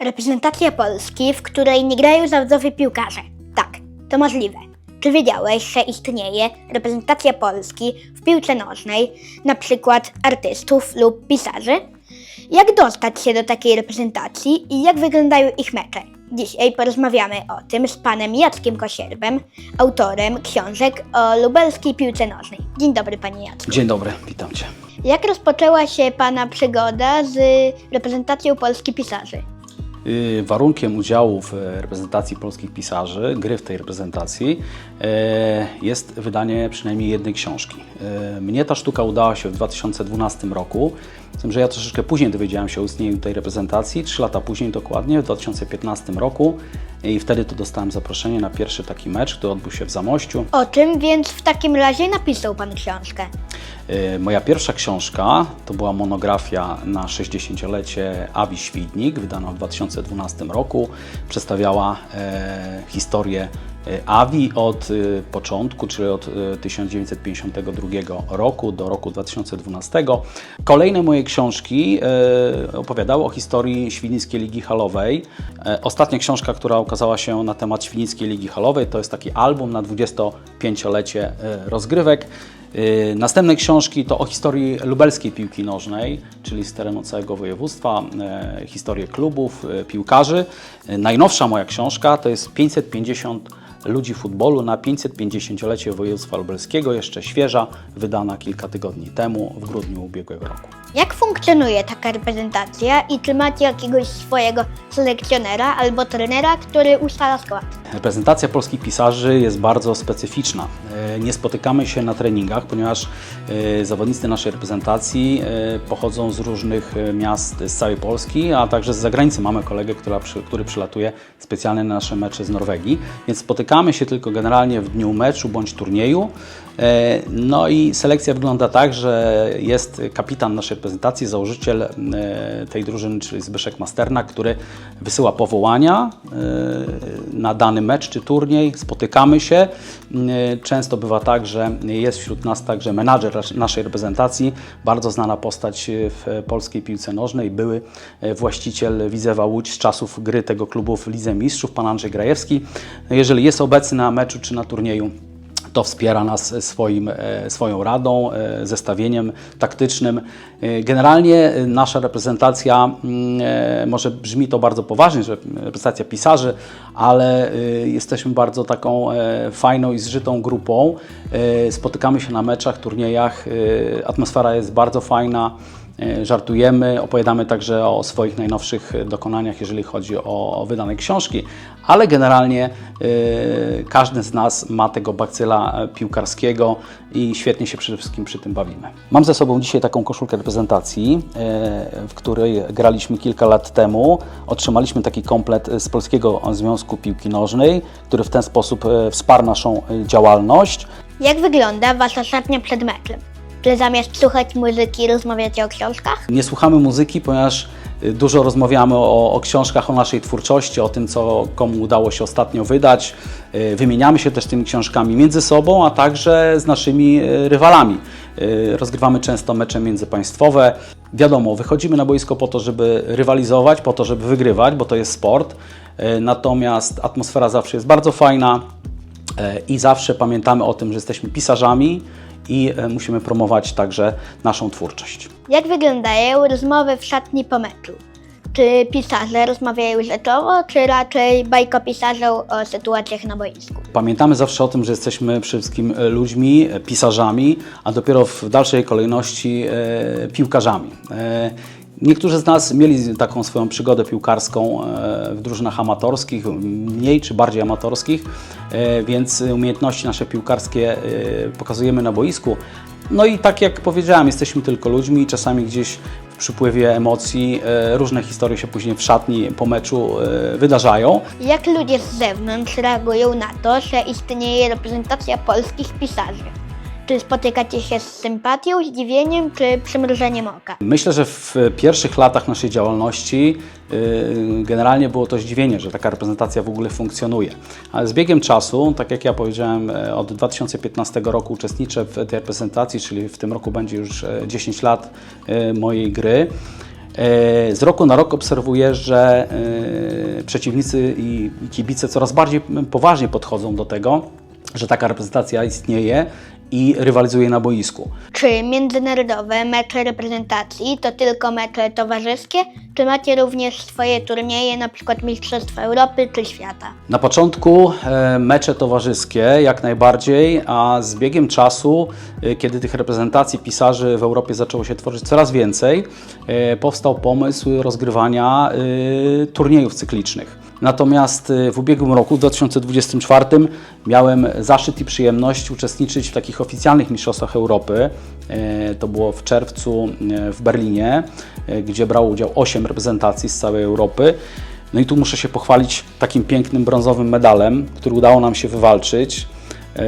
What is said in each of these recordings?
Reprezentacja Polski, w której nie grają zawodowi piłkarze. Tak, to możliwe. Czy wiedziałeś, że istnieje reprezentacja Polski w piłce nożnej, na przykład artystów lub pisarzy? Jak dostać się do takiej reprezentacji i jak wyglądają ich mecze? Dzisiaj porozmawiamy o tym z panem Jackiem Kosierbem, autorem książek o lubelskiej piłce nożnej. Dzień dobry, panie Jacku. Dzień dobry, witam Cię. Jak rozpoczęła się pana przygoda z reprezentacją Polski pisarzy? Y, Warunkiem udziału w reprezentacji polskich pisarzy, gry w tej reprezentacji, e, jest wydanie przynajmniej jednej książki. E, Mnie ta sztuka udała się w 2012 roku, z tym, że ja troszeczkę później dowiedziałem się o istnieniu tej reprezentacji, trzy lata później dokładnie, w 2015 roku i wtedy to dostałem zaproszenie na pierwszy taki mecz, który odbył się w Zamościu. O czym więc w takim razie napisał pan książkę? E, Moja pierwsza książka to była monografia na 60-lecie Awi Świdnik, wydana w 2012 roku. Przedstawiała e, historię e, Awi od początku, czyli od e, 1952 roku do roku 2012. Kolejne moje książki opowiadały o historii Świdnickiej Ligi Halowej. Ostatnia książka, która ukazała się na temat Świdnickiej Ligi Halowej, to jest taki album na 25-lecie e, rozgrywek. Yy, Następne książki to o historii lubelskiej piłki nożnej, czyli z terenu całego województwa, e, historię klubów, e, piłkarzy. Najnowsza moja książka to jest 550 ludzi futbolu na 550-lecie województwa lubelskiego, jeszcze świeża, wydana kilka tygodni temu, w grudniu ubiegłego roku. Jak funkcjonuje taka reprezentacja i czy macie jakiegoś swojego selekcjonera albo trenera, który ustala skład? Reprezentacja polskich pisarzy jest bardzo specyficzna. E, Nie spotykamy się na treningach, ponieważ e, zawodnicy naszej reprezentacji e, pochodzą z różnych miast z całej Polski, a także z zagranicy. Mamy kolegę, który przylatuje specjalnie na nasze mecze z Norwegii, więc spotykamy się tylko generalnie w dniu meczu bądź turnieju. No i selekcja wygląda tak, że jest kapitan naszej reprezentacji, założyciel tej drużyny, czyli Zbyszek Masterna, który wysyła powołania na dany mecz czy turniej, spotykamy się. E, Często bywa tak, że jest wśród nas także menadżer nas- naszej reprezentacji, bardzo znana postać w polskiej piłce nożnej, były e, właściciel Widzewa Łódź z czasów gry tego klubu w Lidze Mistrzów, pan Andrzej Grajewski. Jeżeli jest obecny na meczu czy na turnieju, to wspiera nas swoim, e, swoją radą, e, zestawieniem taktycznym. E, Generalnie nasza reprezentacja, mm, może brzmi to bardzo poważnie, że reprezentacja pisarzy, ale jesteśmy bardzo taką fajną i zżytą grupą. Spotykamy się na meczach, turniejach, atmosfera jest bardzo fajna. E, Żartujemy, opowiadamy także o swoich najnowszych dokonaniach, jeżeli chodzi o, wydane książki, ale generalnie e, każdy z nas ma tego bakcyla e, piłkarskiego i świetnie się przede wszystkim przy tym bawimy. Mam ze sobą dzisiaj taką koszulkę reprezentacji, w której graliśmy kilka lat temu. Otrzymaliśmy taki komplet z Polskiego Związku Piłki Nożnej, który w ten sposób wsparł naszą działalność. Jak wygląda wasza szatnia przed meczem? Czy zamiast słuchać muzyki rozmawiacie o książkach? Nie słuchamy muzyki, ponieważ y, dużo rozmawiamy o, o książkach, o naszej twórczości, o tym, co komu udało się ostatnio wydać. Y, Wymieniamy się też tymi książkami między sobą, a także z naszymi y, rywalami. Rozgrywamy często mecze międzypaństwowe. Wiadomo, wychodzimy na boisko po to, żeby rywalizować, po to, żeby wygrywać, bo to jest sport. Natomiast atmosfera zawsze jest bardzo fajna i zawsze pamiętamy o tym, że jesteśmy pisarzami i y, musimy promować także naszą twórczość. Jak wyglądają rozmowy w szatni po meczu? Czy pisarze rozmawiają rzeczowo, czy raczej bajkopisarzą o sytuacjach na boisku? Pamiętamy zawsze o tym, że jesteśmy przede wszystkim e, ludźmi, e, pisarzami, a dopiero w dalszej kolejności e, piłkarzami. E, Niektórzy z nas mieli taką swoją przygodę piłkarską e, w drużynach amatorskich, mniej czy bardziej amatorskich, e, więc umiejętności nasze piłkarskie e, pokazujemy na boisku. No i tak jak powiedziałem, jesteśmy tylko ludźmi i czasami gdzieś w przypływie emocji różne historie się później w szatni po meczu wydarzają. Jak ludzie z zewnątrz reagują na to, że istnieje reprezentacja polskich pisarzy? Czy spotykacie się z sympatią, zdziwieniem czy przymrużeniem oka? Myślę, że w pierwszych latach naszej działalności y, generalnie było to zdziwienie, że taka reprezentacja w ogóle funkcjonuje. Ale z biegiem czasu, tak jak ja powiedziałem, e, od 2015 roku uczestniczę w tej reprezentacji, czyli w tym roku będzie już e, 10 lat e, mojej gry. E, Z roku na rok obserwuję, że e, przeciwnicy i kibice coraz bardziej poważnie podchodzą do tego, że taka reprezentacja istnieje i rywalizuje na boisku. Czy międzynarodowe mecze reprezentacji to tylko mecze towarzyskie, czy macie również swoje turnieje, na przykład Mistrzostwa Europy czy Świata? Na początku e, mecze towarzyskie jak najbardziej, a z biegiem czasu, e, kiedy tych reprezentacji pisarzy w Europie zaczęło się tworzyć coraz więcej, e, powstał pomysł rozgrywania turniejów cyklicznych. Natomiast e, w ubiegłym roku, w 2024, miałem zaszczyt i przyjemność uczestniczyć w takich oficjalnych Mistrzostwach Europy. E, To było w czerwcu e, w Berlinie, e, gdzie brało udział 8 reprezentacji z całej Europy. No i tu muszę się pochwalić takim pięknym brązowym medalem, który udało nam się wywalczyć. E,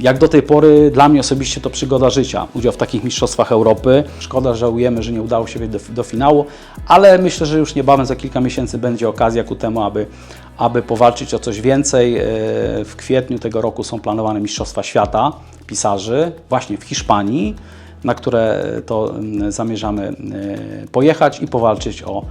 Jak do tej pory dla mnie osobiście to przygoda życia, udział w takich mistrzostwach Europy. Szkoda, żałujemy, że nie udało się do, do finału, ale myślę, że już niebawem za kilka miesięcy będzie okazja ku temu, aby, aby powalczyć o coś więcej. E, W kwietniu tego roku są planowane Mistrzostwa Świata pisarzy właśnie w Hiszpanii, na które to mm, zamierzamy e, pojechać i powalczyć o,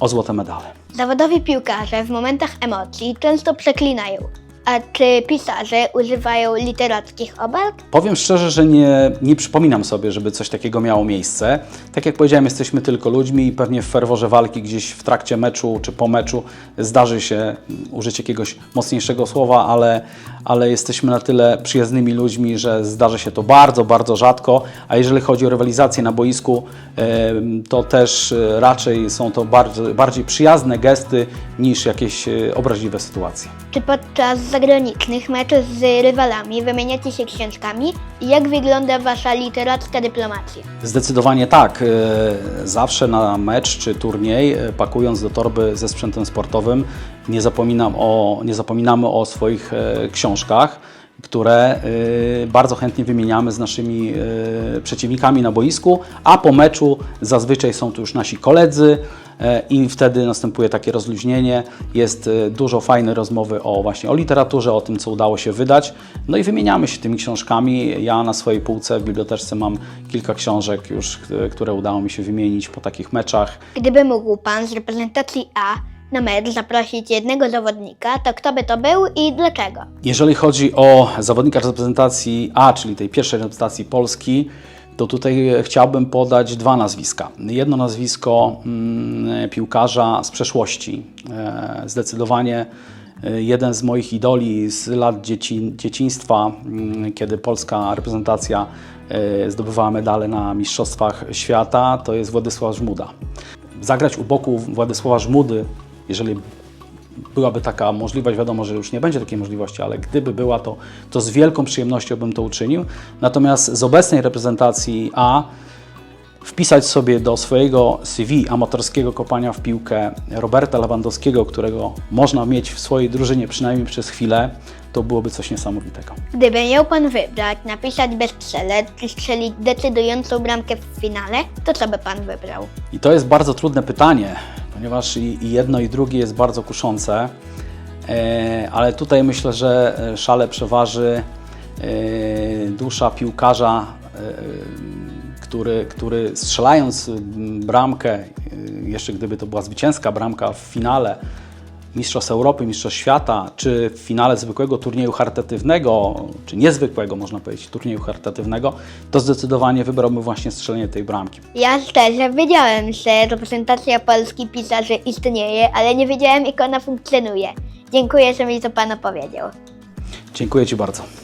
o złote medale. Zawodowi piłkarze w momentach emocji często przeklinają. A czy pisarze używają literackich obelg? Powiem szczerze, że nie, nie przypominam sobie, żeby coś takiego miało miejsce. Tak jak powiedziałem, jesteśmy tylko ludźmi i pewnie w ferworze walki gdzieś w trakcie meczu czy po meczu zdarzy się użyć jakiegoś mocniejszego słowa, ale, ale jesteśmy na tyle przyjaznymi ludźmi, że zdarzy się to bardzo, bardzo rzadko. A jeżeli chodzi o rywalizację na boisku, to też e, raczej są to bardziej, bardziej przyjazne gesty niż jakieś e, obraźliwe sytuacje. Czy podczas zagranicznych meczów z rywalami wymieniacie się książkami? Jak wygląda wasza literacka dyplomacja? Zdecydowanie tak. E, Zawsze na mecz czy turniej, pakując do torby ze sprzętem sportowym, nie, zapominam o, nie zapominamy o swoich e, książkach, które e, bardzo chętnie wymieniamy z naszymi e, przeciwnikami na boisku, a po meczu zazwyczaj są tu już nasi koledzy i wtedy następuje takie rozluźnienie. Jest dużo fajnej rozmowy o właśnie o literaturze, o tym, co udało się wydać. No i wymieniamy się tymi książkami. Ja na swojej półce w biblioteczce mam kilka książek już, które udało mi się wymienić po takich meczach. Gdyby mógł pan z reprezentacji A na mecz zaprosić jednego zawodnika, to kto by to był i dlaczego? Jeżeli chodzi o zawodnika reprezentacji A, czyli tej pierwszej reprezentacji Polski, to tutaj chciałbym podać dwa nazwiska. Jedno nazwisko mm, piłkarza z przeszłości. E, Zdecydowanie e, jeden z moich idoli z lat dzieci, dzieciństwa, mm, kiedy polska reprezentacja e, zdobywała medale na Mistrzostwach Świata, to jest Władysław Żmuda. Zagrać u boku Władysława Żmudy, jeżeli byłaby taka możliwość, wiadomo, że już nie będzie takiej możliwości, ale gdyby była, to, to z wielką przyjemnością bym to uczynił. Natomiast z obecnej reprezentacji A wpisać sobie do swojego CV amatorskiego kopania w piłkę Roberta Lewandowskiego, którego można mieć w swojej drużynie przynajmniej przez chwilę, to byłoby coś niesamowitego. Gdyby miał pan wybrać, napisać bestseller czy strzelić decydującą bramkę w finale, to co by pan wybrał? I to jest bardzo trudne pytanie, ponieważ i, jedno i drugie jest bardzo kuszące, e, ale tutaj myślę, że e, szale przeważy e, dusza piłkarza, który, który strzelając bramkę, jeszcze gdyby to była zwycięska bramka w finale Mistrzostw Europy, Mistrzostw Świata, czy w finale zwykłego turnieju charytatywnego, czy niezwykłego można powiedzieć, turnieju charytatywnego, to zdecydowanie wybrałbym właśnie strzelenie tej bramki. Ja szczerze wiedziałem, że reprezentacja Polski pisarzy istnieje, ale nie wiedziałem jak ona funkcjonuje. Dziękuję, że mi to pan opowiedział. Dziękuję Ci bardzo.